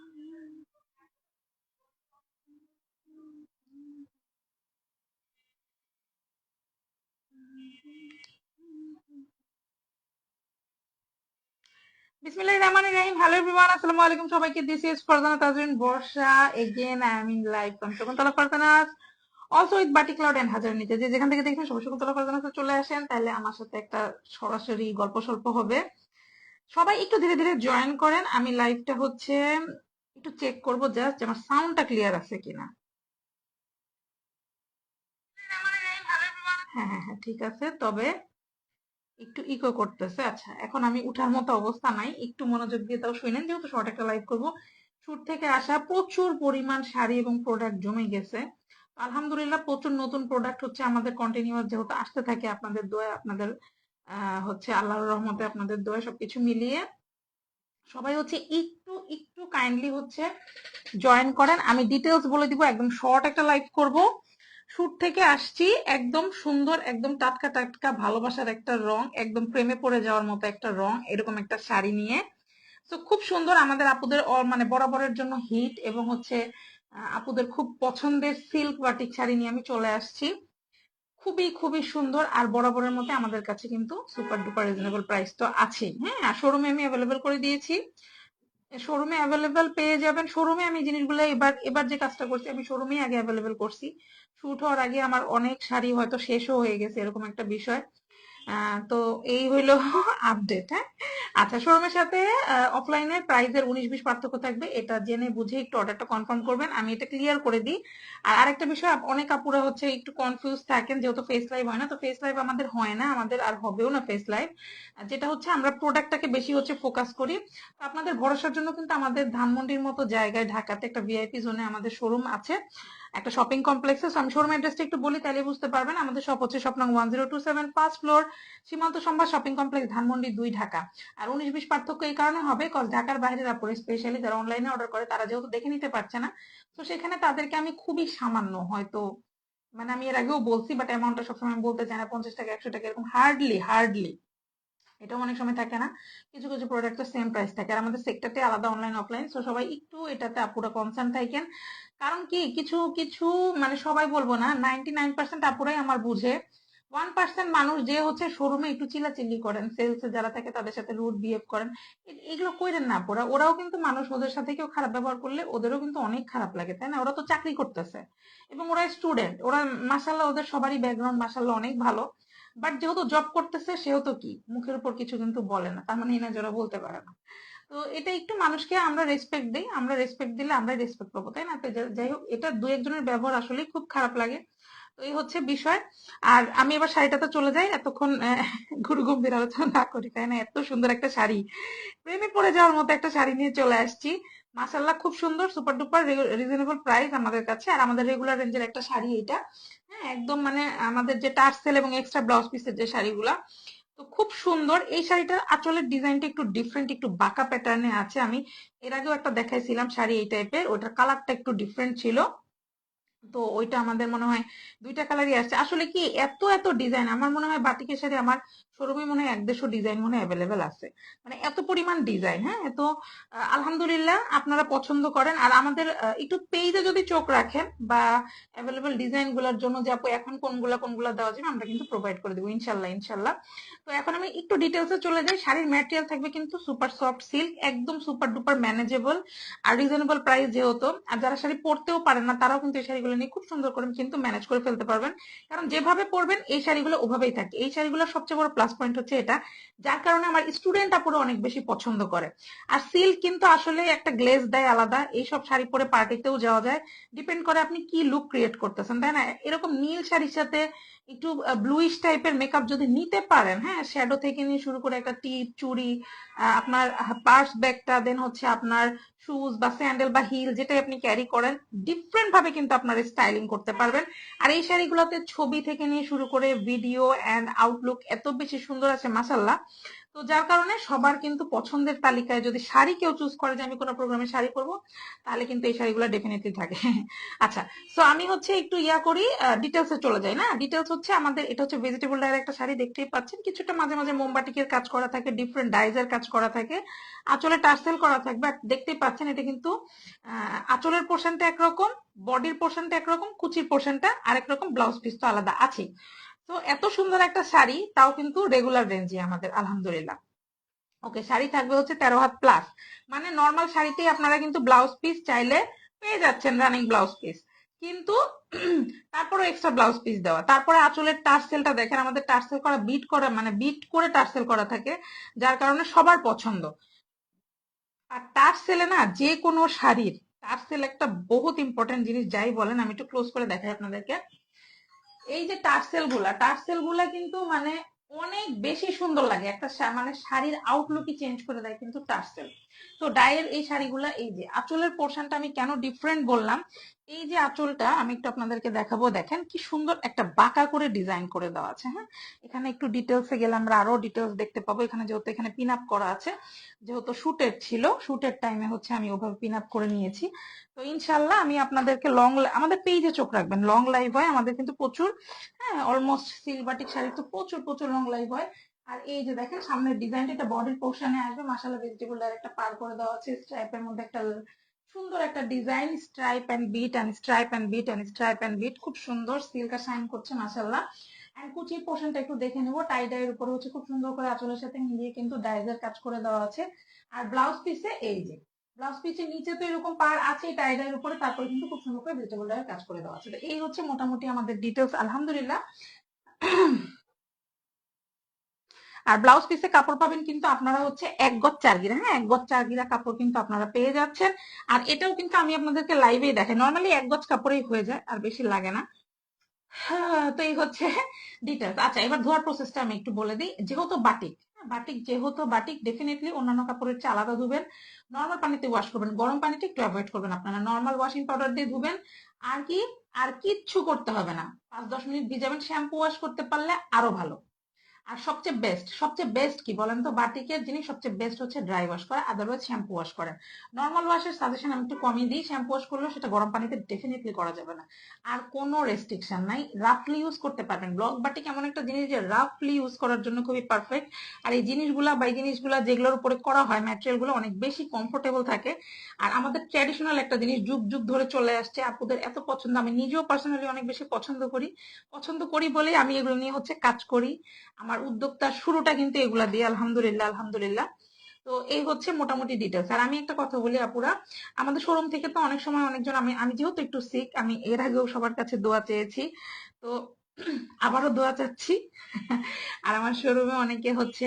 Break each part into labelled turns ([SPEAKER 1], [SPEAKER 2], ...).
[SPEAKER 1] চলে আসেন, তাহলে আমার সাথে একটা সরাসরি গল্প স্বল্প হবে। সবাই একটু ধীরে ধীরে জয়েন করেন। আমি লাইভটা হচ্ছে একটু চেক করব জাস্ট আমার সাউন্ডটা ক্লিয়ার আছে কিনা। হ্যাঁ হ্যাঁ হ্যাঁ ঠিক আছে, তবে একটু ইকো করতেছে। আচ্ছা এখন আমি উঠার মতো অবস্থা নাই, একটু মনোযোগ দিয়ে তাও শুনেন যেহেতু শর্ট একটা লাইভ করব। শুট থেকে আসা প্রচুর পরিমাণ শাড়ি এবং প্রোডাক্ট জমে গেছে। আলহামদুলিল্লাহ, প্রচুর নতুন প্রোডাক্ট হচ্ছে আমাদের কন্টিনিউয়াস যেহেতু আসতে থাকে আপনাদের দোয়া আপনাদের হচ্ছে আল্লাহর রহমতে আপনাদের দোয়া সবকিছু মিলিয়ে। সবাই হচ্ছে একটু একটু কাইন্ডলি হচ্ছে জয়েন করেন। আমি ডিটেলস বলে দিব, একদম শর্ট একটা লাইভ করব। শুট থেকে আসছি, একদম সুন্দর, একদম টাটকা টাটকা, ভালোবাসার একটা রং, একদম প্রেমে পড়ে যাওয়ার মতো একটা রং, এরকম একটা শাড়ি নিয়ে। তো খুব সুন্দর আমাদের আপুদের মানে বরাবরের জন্য হিট এবং হচ্ছে আপুদের খুব পছন্দের সিল্ক বাটিক শাড়ি নিয়ে আমি চলে আসছি। খুবই খুবই সুন্দর আর বরাবরের মধ্যে আমাদের কাছে কিন্তু সুপার ডুপার রিজনেবল প্রাইস তো আছে হ্যাঁ আর শোরুমে আমি অ্যাভেলেবেল করে দিয়েছি। শোরুমে অ্যাভেলেবেল পেয়ে যাবেন। শোরুমে আমি জিনিসগুলো এবার এবার যে কাজটা করছি, আমি শোরুমেই আগে অ্যাভেলেবেল করছি। শুট হওয়ার আগে আমার অনেক শাড়ি হয়তো শেষও হয়ে গেছে, এরকম একটা বিষয়। তো এই হইল আপডেট হ্যাঁ? আচ্ছা শোরুমের সাথে অফলাইনে প্রাইজের উনিশ বিশ পার্থক্য থাকবে, এটা জেনে বুঝে একটু অর্ডারটা কনফার্ম করবেন, আমি এটা ক্লিয়ার করে দিই। আর আরেকটা বিষয়, অনেক আপুরা হচ্ছে একটু কনফিউজ থাকেন, যেহেতু ফেস লাইভ হয় না, তো ফেস লাইভ আমাদের হয় না, আমাদের আর হবেও না ফেস লাইভ যেটা হচ্ছে, আমরা প্রোডাক্টটাকে বেশি হচ্ছে ফোকাস করি। তো আপনাদের ভরসার জন্য কিন্তু আমাদের ধানমন্ডির মতো জায়গায়, ঢাকাতে একটা ভিআইপি জোনে আমাদের শোরুম আছে। একটা শপিং কমপ্লেক্সে আমি শোরুম অ্যাড্রেসটা একটু বলি তাহলে বুঝতে পারবেন। আমাদের শপ হচ্ছে Swapna one zero two seven first floor Simanta Sambhar shopping complex Dhanmondi দুই, ঢাকা। আর উনিশ বিশ পার্থক্য এই কারণে হবে কজ ঢাকার বাইরের আপরে স্পেশালি যারা অনলাইনে অর্ডার করে, তারা যেহেতু দেখে নিতে পারছে না, তো সেখানে তাদেরকে আমি খুবই সামান্য, হয়তো মানে আমি এর আগেও বলছি বাট অ্যামাউন্টটা সবসময় আমি বলতে চাই না, পঞ্চাশ টাকা, একশো টাকা, এরকম হার্ডলি হার্ডলি এটাও অনেক সময় থাকে না। কিছু কিছু প্রোডাক্টের সেম প্রাইস থাকে। আর আমাদের সেক্টরটি আলাদা অনলাইন অফলাইন তো সবাই একটু এটাতে আপুরা কনসার্ন থাকেন। কারণ কি, কিছু কিছু মানে সবাই বলব না নাইনটি নাইন পার্সেন্ট আপুরাই আমার বুঝে। ওয়ান পার্সেন্ট মানুষ যে হচ্ছে শোরুমে একটু চিল্লাচিল্লি করেন সেলসে যারা থাকে তাদের সাথে রুট বিহেভ করেন এগুলো কইরেন না পড়া ওরাও কিন্তু মানুষ, ওদের সাথে কেউ খারাপ ব্যবহার করলে ওদেরও কিন্তু অনেক খারাপ লাগে, তাই না? ওরা তো চাকরি করতেছে। এবং ওরা স্টুডেন্ট ওরা মাসাল্লাহ ওদের সবারই ব্যাকগ্রাউন্ড মাসাল্লাহ অনেক ভালো। বাট যেহেতু জব করতেছে, সেও তো কি? মুখের উপর কিছু কিন্তু বলে না, তার মানে এনা যারা বলতে পারে না। তো এটা একটু মানুষকে আমরা রেসপেক্ট দিই, আমরা রেসপেক্ট দিলে আমরাই রেসপেক্ট পাবো, তাই না? যাই হোক, এটা দু একজনের ব্যবহার আসলেই খুব খারাপ লাগে। তো এই হচ্ছে বিষয়। আর আমি এবার শাড়িটাতে চলে যাই, এতক্ষণ গুরু গম্ভীর আলোচনা না করি, তাই না? এত সুন্দর একটা শাড়ি। প্রেমে পড়ে যাওয়ার মতো একটা শাড়ি নিয়ে চলে আসছি। মাসাল্লাহ খুব সুন্দর সুপার ডুপার রিজনেবল প্রাইস আমাদের কাছে। আর আমাদের রেগুলার রেঞ্জের একটা শাড়ি এটা। হ্যাঁ একদম মানে আমাদের যে টার্সেল এবং এক্সট্রা ব্লাউজ পিসের যে শাড়িগুলা তো খুব সুন্দর। এই শাড়িটা আচলের ডিজাইনটা একটু ডিফারেন্ট একটু বাঁকা প্যাটার্নে আছে। আমি এর আগেও একটা দেখাইছিলাম শাড়ি এই টাইপের ওটার কালারটা একটু ডিফারেন্ট ছিল। তো ওইটা আমাদের মনে হয় দুইটা কালারই আসছে। আসলে কি এত এত ডিজাইন আমার মনে হয় বাটিকের শাড়ি আমার শোরুমে মনে হয় এক দেড়শো ডিজাইন মনে হয় অ্যাভেলেবেল আছে। মানে এত পরিমাণ ডিজাইন হ্যাঁ? এত আলহামদুলিল্লাহ আপনারা পছন্দ করেন। আর আমাদের একটু পেজে যদি চোখ রাখেন বা অ্যাভেলেবেল ডিজাইনগুলার জন্য যে আপু এখন কোনগুলা কোনগুলা দেওয়া যাবে আমরা কিন্তু প্রোভাইড করে দেবো, ইনশাল্লাহ ইনশাল্লাহ। তো এখন আমি একটু ডিটেলসে চলে যাই। শাড়ির ম্যাটেরিয়াল থাকবে কিন্তু সুপার সফট সিল্ক একদম সুপার ডুপার ম্যানেজেবল আর রিজনেবল প্রাইস যেহেতু, আর যারা শাড়ি পরতেও পারেন না, তারাও কিন্তু এই শাড়িগুলো নিয়ে খুব সুন্দর করে কিন্তু ম্যানেজ করে ফেলতে পারবেন। কারণ যেভাবে পরবেন এই শাড়িগুলো ওভাবেই থাকে এই শাড়িগুলো সবচেয়ে বড় প্লাস পয়েন্ট হচ্ছে এটা, যার কারণে আমার স্টুডেন্ট আপুরো অনেক বেশি পছন্দ করে। আর সিল্ক কিন্তু আসলে একটা গ্লেজ দেয় আলাদা, এইসব শাড়ি পরে পার্টিতেও যাওয়া যায়। ডিপেন্ড করে আপনি কি লুক ক্রিয়েট করতেছেন, তাই না? এরকম নীল শাড়ির সাথে একটু ব্লুইশ টাইপের মেকআপ যদি নিতে পারেন হ্যাঁ শ্যাডো থেকে নিয়ে শুরু করে একটা টিপ চুড়ি আপনার পার্স ব্যাগটা দেন হচ্ছে আপনার শুজ বা স্যান্ডেল বা হিল যেটাই আপনি ক্যারি করেন ডিফারেন্ট ভাবে কিন্তু আপনার স্টাইলিং করতে পারবেন। আর এই শাড়িগুলোতে ছবি থেকে নিয়ে শুরু করে ভিডিও অ্যান্ড আউটলুক এত বেশি সুন্দর আছে মাসাল্লাহ তো যার কারণে সবার কিন্তু পছন্দের তালিকায় যদি শাড়ি কেউ চুজ করে যে আমি কোনো প্রোগ্রামে শাড়ি পরবো, তাহলে কিন্তু এই শাড়িগুলো ডেফিনেটলি থাকে। আচ্ছা সো আমি হচ্ছে একটু ইয়া করি ডিটেলসে চলে যাই, না? ডিটেলস হচ্ছে আমাদের, এটা হচ্ছে ভেজিটেবল ডায়ের একটা শাড়ি দেখতেই পাচ্ছেন। কিছুটা মাঝে মাঝে মোমবাটিকের কাজ করা থাকে ডিফারেন্ট ডাইজের কাজ করা থাকে। আঁচলে টার্সেল করা থাকবে আর দেখতেই পাচ্ছেন এটা কিন্তু আঁচলের পোর্শনটা একরকম বডির পোর্শনটা একরকম, কুচির পোর্শনটা আরেক রকম ব্লাউজ পিস তো আলাদা আছে তো এত সুন্দর একটা শাড়ি, তাও কিন্তু রেগুলার রেঞ্জে আমাদের, আলহামদুলিল্লাহ। ওকে শাড়ি থাকবে হচ্ছে তেরো হাত প্লাস মানে নর্মাল শাড়িতেই আপনারা কিন্তু ব্লাউজ পিস চাইলে পেয়ে যাচ্ছেন রানিং ব্লাউজ পিস কিন্তু তারপরে এক্সট্রা ব্লাউজ পিস দেওয়া। তারপরে আঁচলের টার্সেলটা দেখেন, আমাদের টার্সেল করা বিট করা মানে বিট করে টার্সেল করা থাকে, যার কারণে সবার পছন্দ। আর টার্সেলে না, যে কোনো শাড়ির, টার্সেল একটা বহুত ইম্পর্টেন্ট জিনিস, যাই বলেন, আমি একটু ক্লোজ করে দেখাই আপনাদেরকে। এই যে টার্সেলগুলা টার্সেলগুলা কিন্তু মানে অনেক বেশি সুন্দর লাগে। একটা মানে শাড়ির আউটলুকই চেঞ্জ করে দেয় কিন্তু টার্সেল। তো ডায়ের এই শাড়িগুলা, এই যে আঁচলের পোর্শনটা আমি কেন ডিফারেন্ট বললাম, এই যে আঁচলটা আমি একটু আপনাদেরকে দেখাবো, দেখেন কি সুন্দর একটা বাঁকা করে ডিজাইন করে দেওয়া আছে হ্যাঁ? এখানে একটু ডিটেলসে গেলে আমরা আরও ডিটেলস দেখতে পাবো। এখানে যেহেতু এখানে পিন আপ করা আছে, যেহেতু শুটের ছিল শুটের টাইমে হচ্ছে আমি ওভাবে পিন আপ করে নিয়েছি। তো ইনশাল্লাহ আমি আপনাদেরকে লং আমাদের পেজে চোখ রাখবেন লং লাইভ হয় আমাদের কিন্তু প্রচুর হ্যাঁ অলমোস্ট সিলবাটিক শাড়ি তো প্রচুর প্রচুর লং লাইভ হয়। আর এই যে দেখেন, সামনের ডিজাইনটা এটা বডির পোর্শনে আসবে। মাসালা ভেজিটেবল একটা পার করে দেওয়া আছে। স্ট্রাইপের মধ্যে একটা সুন্দর একটা design stripe and bit and stripe and bit and stripe and bit খুব সুন্দর সিল্কা শাইন করছে মাসাল্লাহ এন্ড কুচির পোর্শনটা একটু দেখে নেব। টাই ডাইয়ের উপরে হচ্ছে খুব সুন্দর করে আঁচলের সাথে মিলিয়ে কিন্তু ডাইজের কাজ করে দেওয়া আছে। আর ব্লাউজ পিসে এই যে ব্লাউজ পিসের নিচে তো এরকম পার আছে টাই ডাইয়ের উপরে। তারপরে কিন্তু খুব সুন্দর করে ভেজিটেবল ডাইয়ের কাজ করে দেওয়া আছে। তো এই হচ্ছে মোটামুটি আমাদের ডিটেলস আলহামদুলিল্লাহ। আর ব্লাউজ পিসে কাপড় পাবেন কিন্তু আপনারা হচ্ছে এক গজ চার গিরা হ্যাঁ? এক গজ চার গিরা কাপড় কিন্তু আপনারা পেয়ে যাচ্ছেন। আর এটাও কিন্তু আমি আপনাদেরকে লাইভেই দেখাই। নর্মালি এক গজ কাপড়েই হয়ে যায় আর বেশি লাগে না। হ্যাঁ, তো এই হচ্ছে ডিটেলস আচ্ছা এবার ধোয়ার প্রসেসটা আমি একটু বলে দিই। যেহেতু বাটিক হ্যাঁ, বাটিক যেহেতু বাটিক ডেফিনেটলি অন্যান্য কাপড়ের চেয়ে আলাদা ধুবেন। নর্মাল পানিতে ওয়াশ করবেন। গরম পানিতে একটু অ্যাভয়েড করবেন আপনারা। নর্মাল ওয়াশিং পাউডার দিয়ে ধুবেন। আর কি? আর কিচ্ছু করতে হবে না। পাঁচ দশ মিনিট ভিজাবেন। শ্যাম্পু ওয়াশ করতে পারলে আরও ভালো। আর সবচেয়ে বেস্ট সবচেয়ে বেস্ট কি বলেন তো? বাটিকের জিনিস সবচেয়ে বেস্ট হচ্ছে ড্রাই ওয়াশ করা আদারওয়াইজ শ্যাম্পু ওয়াশ করেন নর্মাল ওয়াশের সাজেশন আমি একটু কমিয়ে দিই শ্যাম্পু ওয়াশ করলেও সেটা গরম পানিতে ডেফিনেটলি করা যাবে না। আর কোনো রেস্ট্রিকশন নাই রাফলি ইউজ করতে পারবেন। ব্লক বাটিক এমন একটা জিনিস যে রাফলি ইউজ করার জন্য খুবই পারফেক্ট আর এই জিনিসগুলা বা এই জিনিসগুলা যেগুলোর উপরে করা হয় ম্যাটেরিয়ালগুলো অনেক বেশি কমফোর্টেবল থাকে। আর আমাদের ট্র্যাডিশনাল একটা জিনিস যুগ যুগ ধরে চলে আসছে, আপুদের এত পছন্দ, আমি নিজেও পার্সোনালি অনেক বেশি পছন্দ করি। পছন্দ করি বলেই আমি এগুলো নিয়ে হচ্ছে কাজ করি। আমার উদ্যোক্তার শুরুটা কিন্তু এগুলা দিয়ে, আলহামদুলিল্লাহ আলহামদুলিল্লাহ। তো এই হচ্ছে মোটামুটি ডিটেলস আর আমি একটা কথা বলি আপুরা, আমাদের শোরুম থেকে তো অনেক সময় অনেকজন, আমি আমি যেহেতু একটু সিক আমি এর আগেও সবার কাছে দোয়া চেয়েছি। তো আবারও দোয়া চাচ্ছি। আর আমার শোরুমে অনেকে হচ্ছে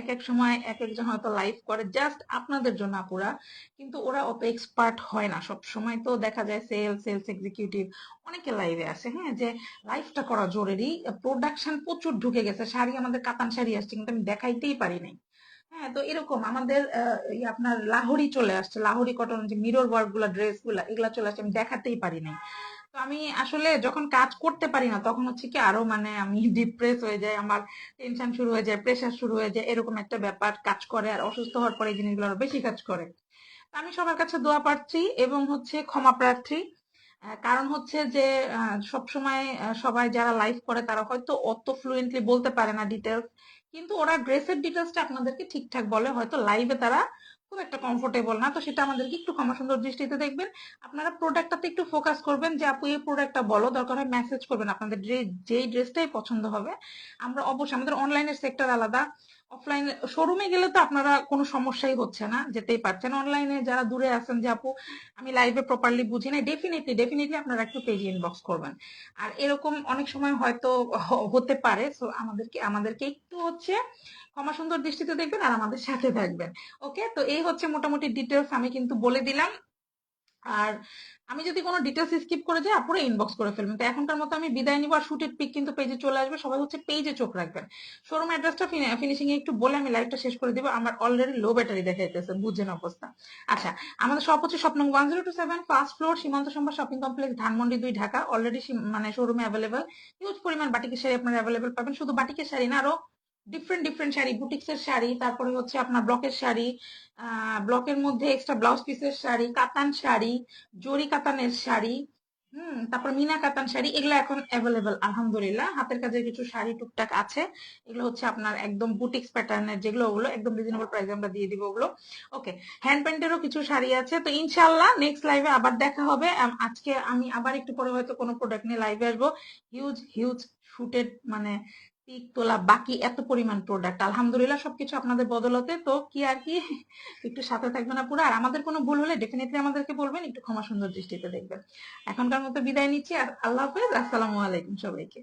[SPEAKER 1] এক এক সময় এক একজন হয়তো লাইভ করে জাস্ট আপনাদের জন্য আপুরা। কিন্তু ওরা অত এক্সপার্ট হয় না। সব সময় তো দেখা যায় সেলস সেলস এক্সিকিউটিভ অনেকে লাইভে আসে হ্যাঁ? যে লাইভটা করা জরুরি। প্রোডাকশন প্রচুর ঢুকে গেছে। শাড়ি আমাদের কাতান শাড়ি আসছে, কিন্তু আমি দেখাইতেই পারি নাই। হ্যাঁ তো এরকম আমাদের এই আপনার লাহোরি চলে আসছে। লাহোরি কটন যে মিরর ওয়ার্কগুলা ড্রেসগুলা, এগুলা চলে আসছে, আমি দেখাতেই পারি নাই। তো আমি আসলে যখন কাজ করতে পারি না, তখন হচ্ছে কি আরও মানে আমি ডিপ্রেস হয়ে যায় আমার টেনশন শুরু হয়ে যায় প্রেশার শুরু হয়ে যায়, এরকম একটা ব্যাপার কাজ করে আর অসুস্থ হওয়ার পরে জিনিসগুলো আরও বেশি কাজ করে। আমি সবার কাছে দোয়া প্রার্থী এবং হচ্ছে ক্ষমা প্রার্থী। কারণ হচ্ছে যে সব সময় সবাই যারা লাইভ করে তারা হয়তো অত ফ্লুয়েন্টলি বলতে পারে না ডিটেলস কিন্তু ওরা ড্রেসের ডিটেলসটা আপনাদেরকে ঠিকঠাক বলে, হয়তো লাইভে তারা খুব একটা কমফোর্টেবল না। তো সেটা আমাদেরকে একটু ক্ষমা সুন্দর দৃষ্টিতে দেখবেন। আপনারা প্রোডাক্টটাতে একটু ফোকাস করবেন যে, আপু, এই প্রোডাক্টটা বলো, দরকার হয় মেসেজ করবেন। আপনাদের যেই ড্রেসটাই পছন্দ হবে, আমরা অবশ্যই, আমাদের অনলাইনের সেক্টর আলাদা। অফলাইন শোরুমে গেলে তো আপনারা কোনো সমস্যাই হচ্ছে না, যেতেই পারছেন। অনলাইনে যারা দূরে আছেন যে, আপু, আমি লাইভে প্রপারলি বুঝি না ডেফিনেটলি ডেফিনেটলি আপনারা একটু পেজে ইনবক্স করবেন। আর এরকম অনেক সময় হয়তো হতে পারে সো আমাদেরকে আমাদেরকে একটু হচ্ছে ক্ষমা সুন্দর দৃষ্টিতে দেখবেন আর আমাদের সাথে থাকবেন। ওকে তো এই হচ্ছে মোটামুটি ডিটেলস আমি কিন্তু বলে দিলাম। আর আমি যদি কোনো ডিটেলস স্কিপ করে যাই, আপুরা ইনবক্স করে ফেলবেন। তো এখনকার মতো আমি বিদায় নিব আর শুটের পিক কিন্তু পেজে চলে আসবে। সবাই হচ্ছে পেজে চোখ রাখবেন। শোরুম অ্যাড্রেসটা ফিনিশিং এ একটু বলে আমি লাইভটা শেষ করে দিব। আমার অলরেডি লো ব্যাটারি দেখা দেখাইতেছে বুঝছেন অবস্থা। আচ্ছা আমাদের শপ হচ্ছে Swapna one zero two seven first floor Simanta Sambhar shopping complex Dhanmondi দুই, ঢাকা। অলরেডি মানে শোরুমে অ্যাভেলেবেল হিউজ পরিমাণ বাটিকের শাড়ি আপনারা অ্যাভেলেবেল পাবেন। শুধু বাটিকের শাড়ি না, আরও ডিফারেন্ট ডিফারেন্ট শাড়ি বুটিক্সের শাড়ি, তারপরে হচ্ছে আপনার ব্লকের শাড়ি ব্লকের মধ্যে এক্সট্রা ব্লাউজ পিসের শাড়ি, কাতান শাড়ি, জরি কাতানের শাড়ি, হুম, তারপর মিনা কাতান শাড়ি, এগুলো এখন অ্যাভেলেবল আলহামদুলিল্লাহ। হাতের কাজের কিছু শাড়ি টুকটাক আছে। এগুলো হচ্ছে আপনার একদম বুটিক্স প্যাটার্নের যেগুলো, ওগুলো একদম রিজনেবল প্রাইসে আমরা দিয়ে দিব ওগুলো। ওকে হ্যান্ড প্যান্টেরও কিছু শাড়ি আছে। তো ইনশাল্লাহ নেক্সট লাইভে আবার দেখা হবে। আজকে আমি আবার একটু পরে হয়তো কোনো প্রোডাক্ট নিয়ে লাইভে আসব। হিউজ হিউজ শুটেড মানে পিক তোলা বাকি এত পরিমাণ প্রোডাক্ট আলহামদুলিল্লাহ সবকিছু আপনাদের বদলতে। তো কি আর কি? একটু সাথে না পুরো আর আমাদের কোনো ভুল হলে ডেফিনেটলি আমাদেরকে বলবেন, একটু ক্ষমা সুন্দর দৃষ্টিতে দেখবেন। এখনকার মতো বিদায় নিচ্ছি আর আল্লাহ হাফেজ। আসসালামু আলাইকুম সবাইকে।